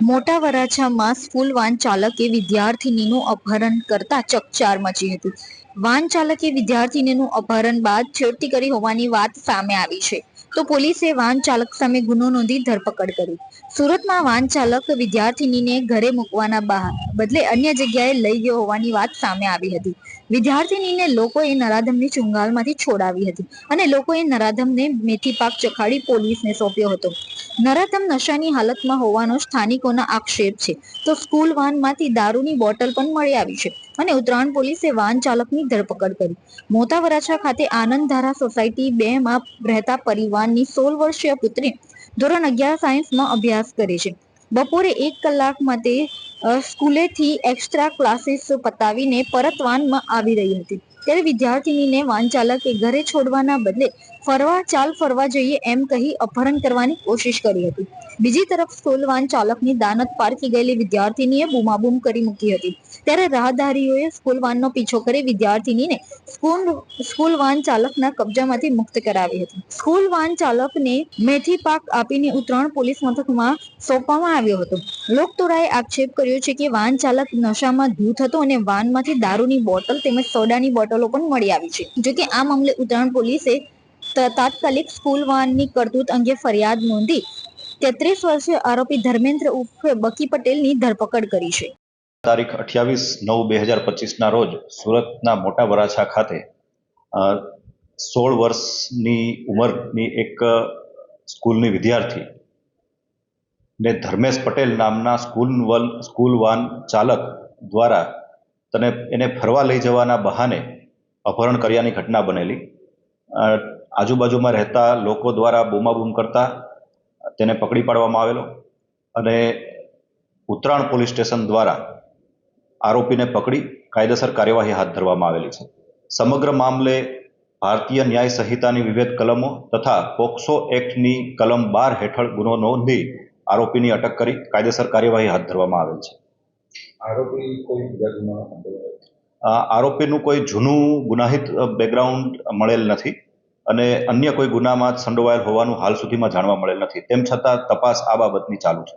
મોટા વરાછામાં school van ચાલકે વિદ્યાર્થિનીનું અપહરણ કરતા ચકચાર મચી હતી. વાન ચાલકે વિદ્યાર્થિનીનું અપહરણ બાદ છેડતી કરી હોવાની વાત સામે આવી છે. તો પોલીસે વાહન ચાલક સામે ગુનો નોંધી ધરપકડ કરી. સુરતમાં વાહન ચાલક વિદ્યાર્થિનીને ઘરે મૂકવાના બહાર બદલે અન્ય જગ્યાએ લઈ ગયો હોવાની વાત સામે આવી હતી. વિદ્યાર્થિનીને લોકોએ નરાધમની ચુંગાલમાંથી છોડાવી હતી અને લોકોએ નરાધમને મેથી પાક ચખાડી પોલીસને સોંપ્યો હતો. નરાધમ નશાની હાલતમાં હોવાનો સ્થાનિકોના આક્ષેપ છે. તો સ્કૂલ વાનમાંથી દારૂની બોટલ પણ મળી આવી છે. અને ઉત્તરાયણ પોલીસે વાહન ચાલકની ધરપકડ કરી. મોટા વરાછા ખાતે આનંદધારા સોસાયટી બે માં રહેતા પરિવારની સોળ વર્ષીય પુત્રી ધોરણ અગિયાર સાયન્સમાં અભ્યાસ કરે છે. બપોરે એક કલાક માટે સ્કૂલેથી એક્સ્ટ્રા ક્લાસીસ પતાવીને પરત વાનમાં આવી રહી હતી. ત્યારે વિદ્યાર્થિનીને વાન ચાલકે ઘરે છોડવાના બદલે ફરવા, ચાલ ફરવા જઈએ એમ કહી અપહરણ કરવાની કોશિશ કરી હતી. બીજી તરફ સ્કૂલ વાન ચાલકની દાનત પારખી ગયેલી વિદ્યાર્થીનીએ બૂમાબૂમ કરી મૂકી હતી. ત્યારે રાહદારીઓએ સ્કૂલ વાનનો પીછો કરી વિદ્યાર્થીનીને સ્કૂલ સ્કૂલ વાન ચાલકના કબજામાંથી મુક્ત કરાવી હતી. સ્કૂલ વાન ચાલકને મેથી પાક આપીને ઉત્તરાયણ પોલીસ મથકમાં સોંપવામાં આવ્યો હતો. લોકતોરાએ આક્ષેપ કર્યો છે કે વાન ચાલક નશામાં ધૂત હતો અને વાનમાંથી દારૂની બોટલ તેમજ સોડાની બોટલો પણ મળી આવી છે. જોકે આ મામલે ઉત્તરાયણ પોલીસે તાત્કાલિક સ્કૂલ વાનની કરતૂત અંગે ફરિયાદ નોંધી તેત્રીસ વર્ષીય આરોપી ધર્મેન્દ્ર ઉર્ફે બકી પટેલની ધરપકડ કરી છે. તારીખ અઠ્યાવીસ નવ બે હજાર પચીસના રોજ સુરતના મોટા વરાછા ખાતે સોળ વર્ષની ઉંમરની એક સ્કૂલની વિદ્યાર્થી ને ધર્મેશ પટેલ નામના સ્કૂલ વન, સ્કૂલ વાન ચાલક દ્વારા તને, એને ફરવા લઈ જવાના બહાને અપહરણ કર્યાની ઘટના બનેલી. આજુબાજુમાં રહેતા લોકો દ્વારા બૂમાબૂમ કરતા તેને પકડી પાડવામાં આવેલો અને ઉત્તરાણ પોલીસ સ્ટેશન દ્વારા આરોપીને પકડી કાયદેસર કાર્યવાહી હાથ ધરવામાં આવેલી છે. સમગ્ર મામલે ભારતીય ન્યાય સંહિતાની વિવિધ કલમો તથા પોક્સો એક્ટની કલમ બાર હેઠળ ગુનો નોંધી આરોપીની અટક કરી કાયદેસર કાર્યવાહી હાથ ધરવામાં આવેલ છે. આરોપી કોઈ બીજા ગુનામાં આરોપીનું કોઈ જૂનું ગુનાહિત બેકગ્રાઉન્ડ મળેલ નથી અને અન્ય કોઈ ગુનામાં સંડોવાયેલ હોવાનું હાલ સુધીમાં જાણવા મળેલ નથી. તેમ છતાં તપાસ આ બાબતની ચાલુ છે.